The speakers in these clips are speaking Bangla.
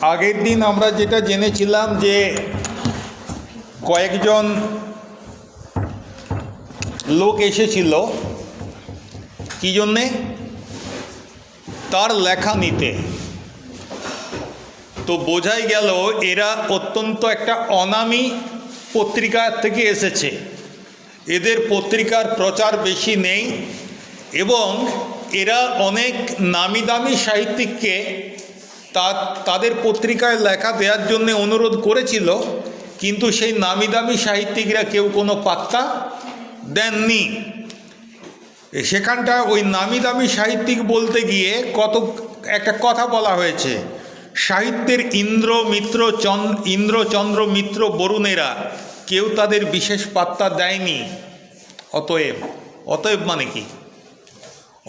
আগের দিন আমরা যেটা জেনেছিলাম যে কয়েকজন লোক এসেছিল, কী জন্যে? তার লেখা নিতে। তো বোঝাই গেল এরা অত্যন্ত একটা অনামী পত্রিকা থেকে এসেছে। এদের পত্রিকার প্রচার বেশি নেই এবং এরা অনেক নামি দামি সাহিত্যিককে তা, তাদের পত্রিকায় লেখা দেওয়ার জন্য অনুরোধ করেছিল, কিন্তু সেই নামি দামি সাহিত্যিকরা কেউ কোনো পাত্তা দেননি। সেখানটা ওই নামি দামি সাহিত্যিক বলতে গিয়ে কত, একটা কথা বলা হয়েছে, সাহিত্যের ইন্দ্র মিত্র চন, ইন্দ্রচন্দ্র মিত্র বরুণেরা কেউ তাদের বিশেষ পাত্তা দেয়নি। অতএব অতএব মানে কি?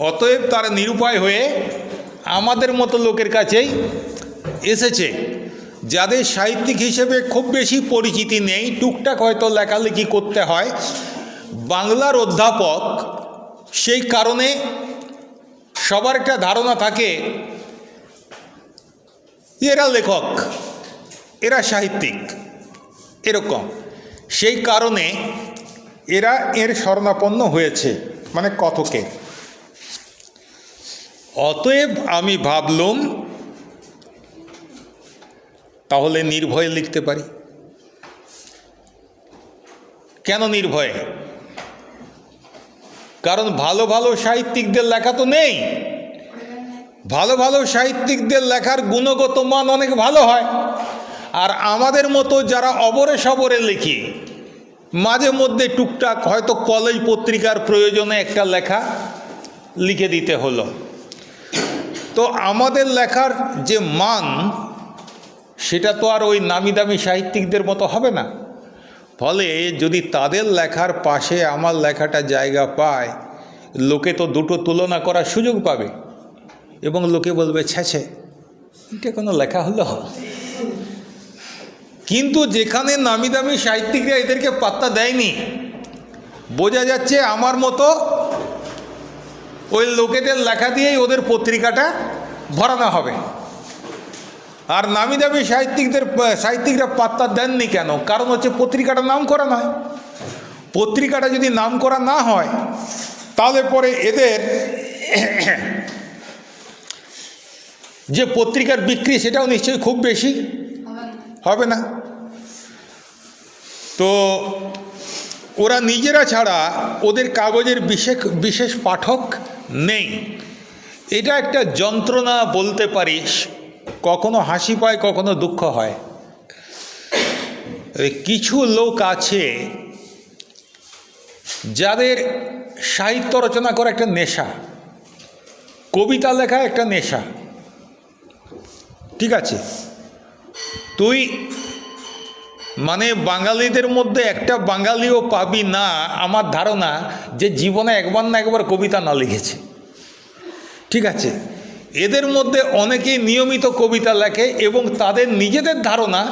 অতএব তারা নিরুপায় হয়ে আমাদের মতো লোকের কাছেই এসেছে, যাদের সাহিত্যিক হিসেবে খুব বেশি পরিচিতি নেই। টুকটাক হয়তো লেখালেখি করতে হয়। বাংলার অধ্যাপক, সেই কারণে সবার একটা ধারণা থাকে, এরা লেখক, এরা সাহিত্যিক, এরকম। সেই কারণে এরা এর শরণাপন্ন হয়েছে মানে কতকে অতএব আমি ভাবলুম, তাহলে নির্ভয়ে লিখতে পারি। কেন নির্ভয়ে? কারণ ভালো ভালো সাহিত্যিকদের লেখা তো নেই। ভালো ভালো সাহিত্যিকদের লেখার গুণগত মান অনেক ভালো হয়। আর আমাদের মতো যারা অবরে সবরে লিখি, মাঝে মধ্যে টুকটাক হয়তো কলেজ পত্রিকার প্রয়োজনে একটা লেখা লিখে দিতে হলো। তো আমাদের লেখার যে মান, সেটা তো আর ওই নামি দামি সাহিত্যিকদের মতো হবে না। ফলে যদি তাদের লেখার পাশে আমার লেখাটা জায়গা পায়, লোকে তো দুটো তুলনা করার সুযোগ পাবে এবং লোকে বলবে ছেছে এটা কোনো লেখা হলো? কিন্তু যেখানে নামি দামি সাহিত্যিকরা এদেরকে পাত্তা দেয়নি, বোঝা যাচ্ছে আমার মতো ওই লোকেদের লেখা দিয়েই ওদের পত্রিকাটা ভরানো হবে। আর নামি দামি সাহিত্যিকদের, সাহিত্যিকরা পাত্তা দেননি কেন? কারণ হচ্ছে পত্রিকাটা নাম করা নয়। পত্রিকাটা যদি নাম করা না হয়, তাহলে পরে এদের যে পত্রিকার বিক্রি সেটাও নিশ্চয়ই খুব বেশি। হবে না। তো ওরা নিজেরা ছাড়া ওদের কাগজের বিশেষ বিশেষ পাঠক নেই। এটা একটা যন্ত্রণা বলতে পারিস, কখনো হাসি পায়, কখনো দুঃখ হয়। কিছু লোক আছে যাদের সাহিত্য রচনা করা একটা নেশা, কবিতা লেখা একটা নেশা। ঠিক আছে? তুই মানে বাঙালিদের মধ্যে একটা বাঙালিও পাবি না, আমার ধারণা যে জীবনে একবার না একবার কবিতা না লিখেছে। ঠিক আছে? এদের মধ্যে অনেকেই নিয়মিত কবিতা লেখে এবং তাদের নিজেদের ধারণা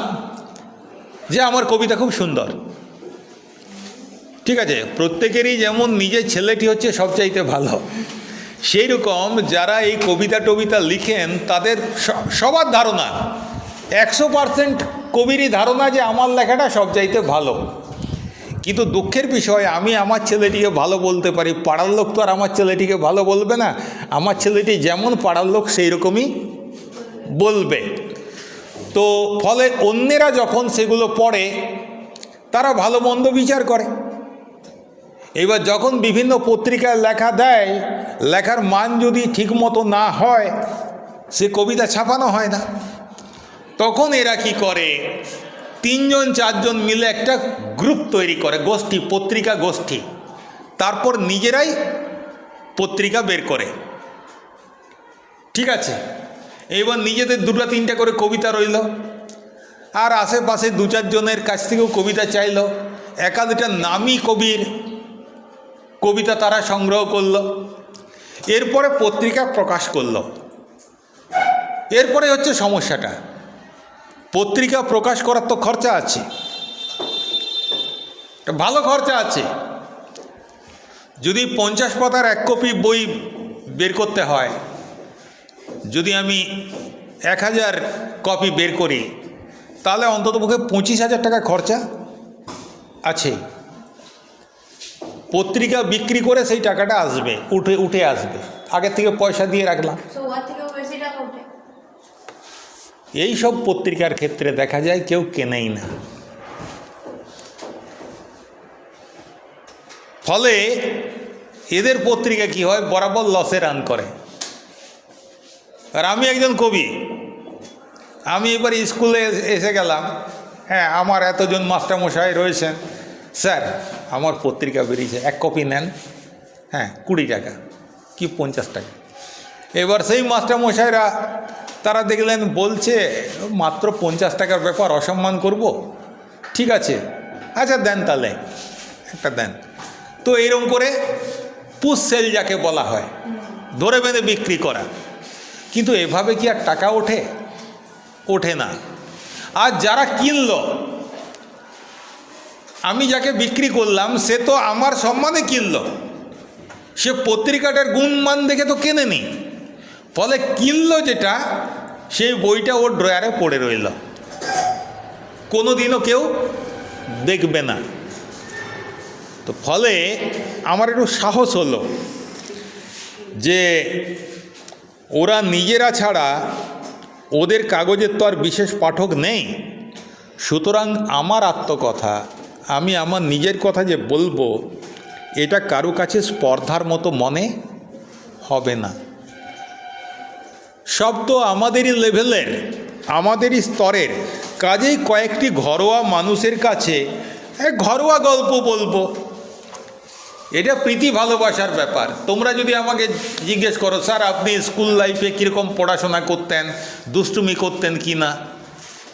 যে আমার কবিতা খুব সুন্দর। ঠিক আছে? প্রত্যেকেরই যেমন নিজের ছেলেটি হচ্ছে সবচাইতে ভালো। সেই রকম যারা এই কবিতা টবিতা লিখেন, তাদের সবার ধারণা একশো পারসেন্ট কবিরই ধারণা যে আমার লেখাটা সব চাইতে ভালো। কিন্তু দুঃখের বিষয়, আমি আমার ছেলেটিকে ভালো বলতে পারি, পাড়ার লোক তো আর আমার ছেলেটিকে ভালো বলবে না। আমার ছেলেটি যেমন পাড়ার লোক সেই রকমই বলবে। তো ফলে অন্যেরা যখন সেগুলো পড়ে, তারা ভালো মন্দ বিচার করে। এবার যখন বিভিন্ন পত্রিকায় লেখা দেয়, লেখার মান যদি ঠিকমতো না হয়, সে কবিতা ছাপানো হয় না। তখন এরা কি করে? তিনজন, চারজন মিলে একটা গ্রুপ তৈরি করে, গোষ্ঠী, পত্রিকা গোষ্ঠী। তারপর নিজেরাই পত্রিকা বের করে। ঠিক আছে? এবার নিজেদের দুটো, তিনটা করে কবিতা রইল। আর আশেপাশে দু, চারজনের কাছ থেকেও কবিতা চাইলো। একাধিটা নামি কবির কবিতা তারা সংগ্রহ করল। এরপরে পত্রিকা প্রকাশ করল। এরপরে হচ্ছে সমস্যাটা। পত্রিকা প্রকাশ করার তো খরচা আছে। ভালো খরচা আছে। যদি পঞ্চাশ পাতার এক কপি বই বের করতে হয়, যদি আমি এক হাজার কপি বের করি, তাহলে অন্ততপক্ষে পঁচিশ হাজার টাকা খরচা আছে। পত্রিকা বিক্রি করে সেই টাকাটা আসবে, উঠে উঠে আসবে। আগের থেকে পয়সা দিয়ে রাখলাম সো ওর থেকেও বেশি টাকা ওঠে এই সব পত্রিকার ক্ষেত্রে দেখা যায় কেউ কেনেই না। ফলে এদের পত্রিকা কি হয়? বরাবর লসে রান করে। আর আমি একজন কবি। আমি এবার স্কুলে এসে গেলাম। হ্যাঁ আমার এতজন মাস্টারমশাই রয়েছেন। স্যার, আমার পত্রিকা বেরিয়েছে। এক কপি নেন। হ্যাঁ কুড়ি টাকা। কি পঞ্চাশ টাকা। এবার সেই মাস্টারমশাইরা তারা দেখলেন, বলছে, মাত্র পঞ্চাশ টাকার ব্যাপার অসম্মান করব? ঠিক আছে। আচ্ছা দেন তাহলে। একটা দেন। তো এরকম করে পুষ সেল যাকে বলা হয়, ধরে বেঁধে বিক্রি করা। কিন্তু এভাবে কি আর টাকা ওঠে? ওঠে না। আর যারা কিনল, আমি যাকে বিক্রি করলাম, সে তো আমার সম্মানে কিনল। সে পত্রিকাটার গুণমান দেখে তো কেনেনি? ফলে কিনলো যেটা, সেই বইটা ওর ড্রয়ারে পড়ে রইল। কোনো দিনও কেউ দেখবে না। তো ফলে আমার একটু সাহস হলো যে ওরা নিজেরা ছাড়া ওদের কাগজের তো আর বিশেষ পাঠক নেই। সুতরাং আমার আত্মকথা, আমি আমার নিজের কথা যে বলব, এটা কারও কাছে স্পর্ধার মতো মনে হবে না। সব তো আমাদেরই লেভেলের। আমাদেরই স্তরের। কাজেই কয়েকটি ঘরোয়া মানুষের কাছে ঘরোয়া গল্প বলব। এটা প্রীতি ভালোবাসার ব্যাপার। তোমরা যদি আমাকে জিজ্ঞেস করো স্যার আপনি স্কুল লাইফে কীরকম পড়াশোনা করতেন? দুষ্টুমি করতেন কি না?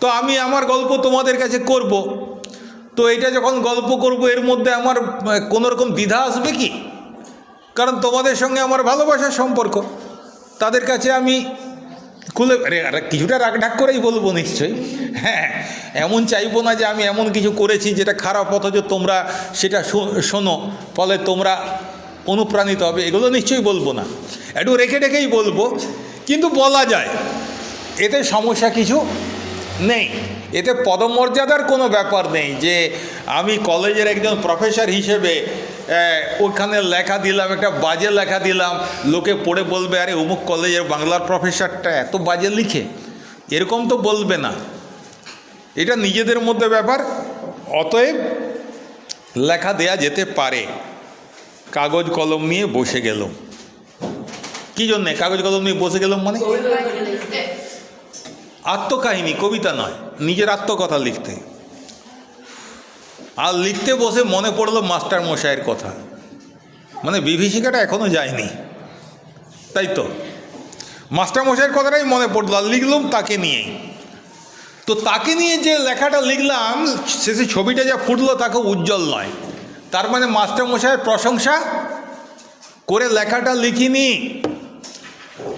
তো আমি আমার গল্প তোমাদের কাছে করব। তো এটা যখন গল্প করব এর মধ্যে আমার আহ, কোনো রকম দ্বিধা আসবে কি? কারণ তোমাদের সঙ্গে আমার ভালোবাসার সম্পর্ক। তাদের কাছে আমি খুলে কিছুটা রাগঢাক করেই বলব নিশ্চয়ই। হ্যাঁ এমন চাইব না যে আমি এমন কিছু করেছি যেটা খারাপ, অথচ তোমরা সেটা শোনো, ফলে তোমরা অনুপ্রাণিত হবে, এগুলো নিশ্চয়ই বলব না। একটু রেখে রেখেই বলব। কিন্তু বলা যায়, এতে সমস্যা কিছু নেই। এতে পদমর্যাদার কোনো ব্যাপার নেই যে আমি কলেজের একজন প্রফেসর হিসেবে ওখানে লেখা দিলাম একটা বাজে লেখা দিলাম। লোকে পড়ে বলবে আরে অমুক কলেজের বাংলার প্রফেসরটা এত বাজে লিখে। এরকম তো বলবে না। এটা নিজেদের মধ্যে ব্যাপার অতএব লেখা দেয়া যেতে পারে। কাগজ কলম নিয়ে বসে গেল। কী জন্যে? কাগজ কলম নিয়ে বসে গেলাম মানে? আত্মকাহিনী কবিতা নয় নিজের আত্মকথা লিখতে। আর লিখতে বসে মনে পড়ল মাস্টার মশাইয়ের কথা। মানে বিভীষিকাটা এখনও যায়নি। তাই তো? মাস্টার মশাইয়ের কথাটাই মনে পড়ল আর লিখলাম তাকে নিয়েই তো তাকে নিয়ে যে লেখাটা লিখলাম শেষে ছবিটা যা ফুটলো তাকে উজ্জ্বল নয়। তার মানে মাস্টার মশাইয়ের প্রশংসা করে লেখাটা লিখিনি।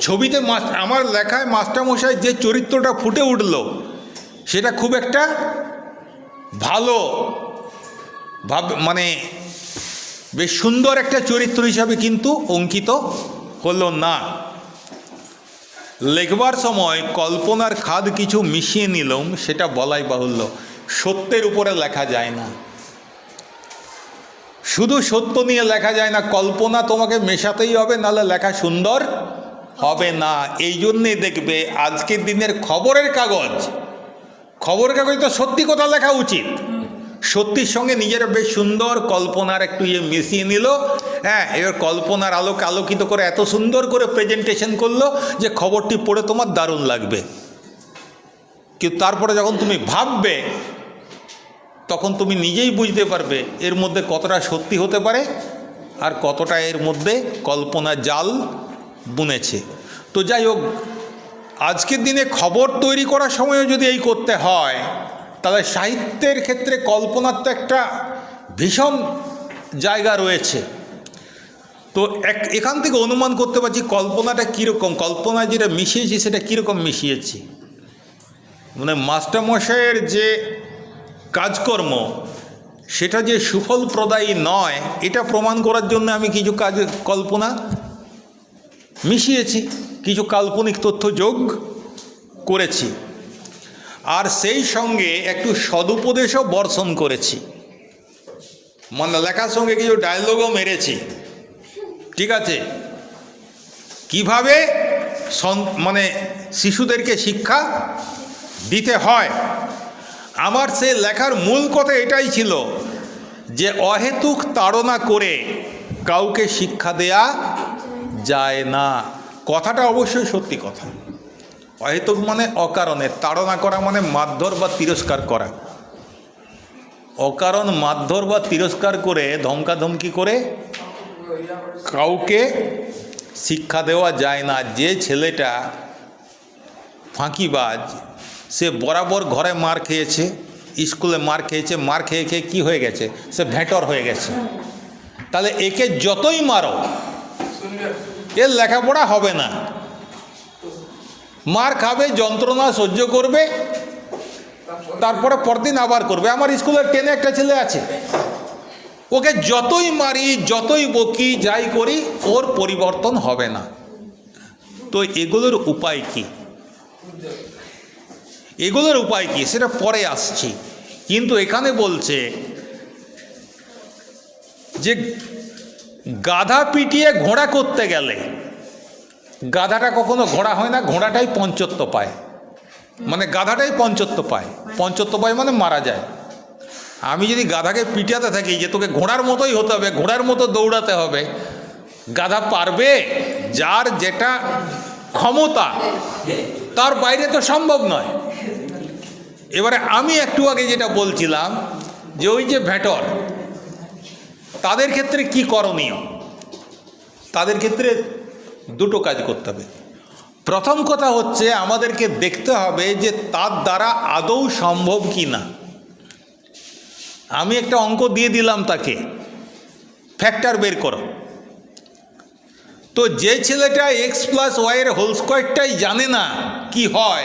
ছবিতে আমার লেখায় মাস্টারমশাই যে চরিত্রটা ফুটে উঠল, সেটা খুব একটা ভালো ভাব মানে বেশ সুন্দর একটা চরিত্র হিসাবে কিন্তু অঙ্কিত হলো না। লেখবার সময় কল্পনার খাদ কিছু মিশিয়ে নিলাম, সেটা বলাই বাহুল্য। সত্যের উপরে লেখা যায় না। শুধু সত্য নিয়ে লেখা যায় না, কল্পনা তোমাকে মেশাতেই হবে নাহলে লেখা সুন্দর হবে না। এই জন্যে দেখবে আজকের দিনের খবরের কাগজ খবরের কাগজ তো সত্যি কথা লেখা উচিত। সত্যির সঙ্গে নিজেরা বেশ সুন্দর কল্পনার একটু ইয়ে মিশিয়ে নিল। হ্যাঁ এবার কল্পনার আলোকে আলোকিত করে এত সুন্দর করে প্রেজেন্টেশন করল যে খবরটি পড়ে তোমার দারুণ লাগবে। কিন্তু তারপরে যখন তুমি ভাববে, তখন তুমি নিজেই বুঝতে পারবে এর মধ্যে কতটা সত্যি হতে পারে আর কতটা এর মধ্যে কল্পনা জাল বুনেছে। তো যাই হোক, আজকের দিনে খবর তৈরি করার সময়ও যদি এই করতে হয় তাহলে সাহিত্যের ক্ষেত্রে কল্পনার তো একটা ভীষণ জায়গা রয়েছে। তো এক, এখান থেকে অনুমান করতে পারছি কল্পনাটা কীরকম কল্পনা যেটা মিশিয়েছি সেটা কীরকম মিশিয়েছি। মানে মাস্টারমশাইয়ের যে কাজকর্ম, সেটা যে সুফল প্রদায়ী নয়, এটা প্রমাণ করার জন্য আমি কিছু কাজ, কল্পনা মিশিয়েছি, কিছু কাল্পনিক তথ্য যোগ করেছি। আর সেই সঙ্গে একটু সদুপদেশও বর্ষণ করেছি। মানে লেখার সঙ্গে কিছু ডায়লগও মেরেছি। ঠিক আছে? কীভাবে মানে শিশুদেরকে শিক্ষা দিতে হয়? আমার সে লেখার মূল কথা এটাই ছিল যে অহেতুক তাড়না করে কাউকে শিক্ষা দেয়া যায় না। কথাটা অবশ্যই সত্যি কথা। অহেতুক মানে অকারণে, তাড়না করা মানে মারধর বা তিরস্কার করা। অকারণ, মারধর বা তিরস্কার করে ধমকাধমকি করে কাউকে শিক্ষা দেওয়া যায় না। যে ছেলেটা ফাঁকিবাজ, সে বরাবর ঘরে মার খেয়েছে, স্কুলে মার খেয়েছে, মার খেয়ে খেয়ে কী হয়ে গেছে? সে ভেটর হয়ে গেছে। তাহলে একে যতই মারো, এর লেখাপড়া হবে না। মার খাবে, যন্ত্রণা সহ্য করবে, তারপরে পরদিন আবার করবে। আমার স্কুলের টেনে একটা ছেলে আছে। ওকে যতই মারি, যতই বকি, যাই করি, ওর পরিবর্তন হবে না। তো এগুলোর উপায় কি? এগুলোর উপায় কি? সেটা পরে আসছি। কিন্তু এখানে বলছে যে গাধা পিটিয়ে ঘোড়া করতে গেলে গাধাটা কখনো ঘোড়া হয় না, ঘোড়াটাই পঞ্চত্ব পায়। মানে গাধাটাই পঞ্চত্ব পায়। পঞ্চত্ব পায় মানে মারা যায়। আমি যদি গাধাকে পিটাতে থাকি যে তোকে ঘোড়ার মতোই হতে হবে, ঘোড়ার মতো দৌড়াতে হবে, গাধা পারবে যার যেটা ক্ষমতা, তার বাইরে তো সম্ভব নয়। এবারে আমি একটু আগে যেটা বলছিলাম যে ওই যে ভেটর, তাদের ক্ষেত্রে কি করণীয়? তাদের ক্ষেত্রে দুটো কাজ করতে হবে। প্রথম কথা হচ্ছে আমাদেরকে দেখতে হবে যে তার দ্বারা আদৌ সম্ভব কি না আমি একটা অঙ্ক দিয়ে দিলাম তাকে। ফ্যাক্টর বের করো। তো যে ছেলেটা এক্স প্লাস ওয়াইয়ের হোল স্কোয়ারটাই জানে না কি হয়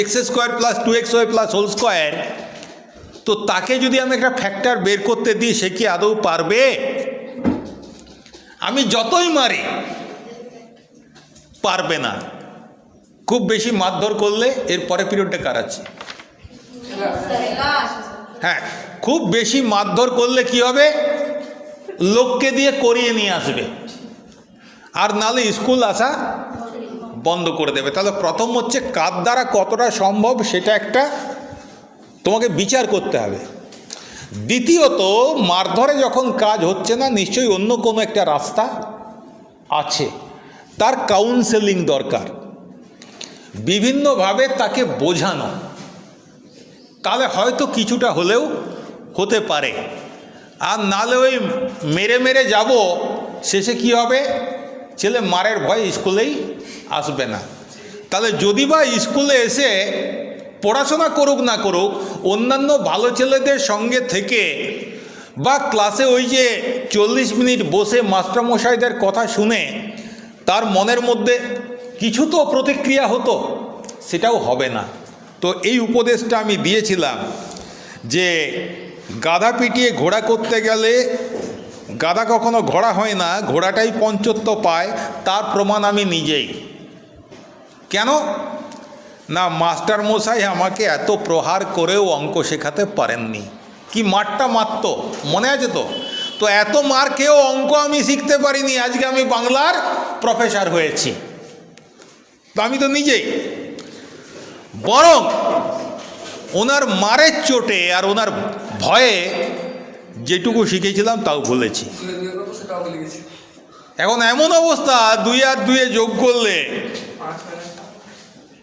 X square plus two X Y plus whole square তো তাকে যদি আমি একটা ফ্যাক্টর বের করতে দিই, সে কি আদৌ পারবে? আমি যতই মারি পারবে না। খুব বেশি মারধর করলে এর পরে পিরিয়ডটা কারাচ্ছে হ্যাঁ খুব বেশি মারধর করলে কি হবে? লোককে দিয়ে করিয়ে নিয়ে আসবে। আর নালে স্কুল আসা বন্ধ করে দেবে। তাহলে প্রথম হচ্ছে কার দ্বারা কতটা সম্ভব সেটা একটা তোমাকে বিচার করতে হবে। দ্বিতীয়ত, মারধরে যখন কাজ হচ্ছে না, নিশ্চয়ই অন্য কোনো একটা রাস্তা আছে। তার কাউন্সেলিং দরকার। বিভিন্নভাবে তাকে বোঝানো। তাহলে হয়তো কিছুটা হলেও হতে পারে। আর নালে ওই মেরে মেরে যাব, শেষে কি হবে? ছেলে মারের ভয় স্কুলেই আসবে না। তাহলে যদি বা স্কুলে এসে পড়াশোনা করুক না করুক, অন্যান্য ভালো ছেলেদের সঙ্গে থেকে বা ক্লাসে ওই যে চল্লিশ মিনিট বসে মাস্টারমশাইদের কথা শুনে তার মনের মধ্যে কিছু তো প্রতিক্রিয়া হতো, সেটাও হবে না। তো এই উপদেশটা আমি দিয়েছিলাম যে গাধা পিটিয়ে ঘোড়া করতে গেলে গাধা কখনো ঘোড়া হয় না, ঘোড়াটাই পঞ্চত্ব পায়, তার প্রমাণ আমি নিজেই। কেন? না, মাস্টার মশাই আমাকে এত প্রহার করেও অঙ্ক শেখাতে পারেননি। কি মারটা মারত? মনে আছে তো? তো এত মার খেয়েও অঙ্ক আমি শিখতে পারিনি, আজকে আমি বাংলার প্রফেসর হয়েছি। তো আমি তো নিজেই। বরং ওনার মারের চোটে আর ওনার ভয়ে যেটুকু শিখেছিলাম তাও ভুলেছি। এখন এমন অবস্থা, দুই আর দুয়ে যোগ করলে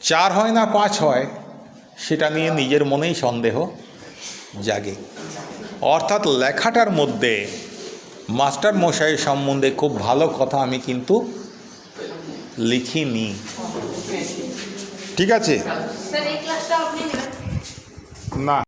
চার হয় না পাঁচ হয়, সেটা নিয়ে নিজের মনেই সন্দেহ জাগে। অর্থাৎ লেখাটার মধ্যে মাস্টার মশাইয়ের সম্বন্ধে খুব ভালো কথা আমি কিন্তু লিখিনি। ঠিক আছে। না।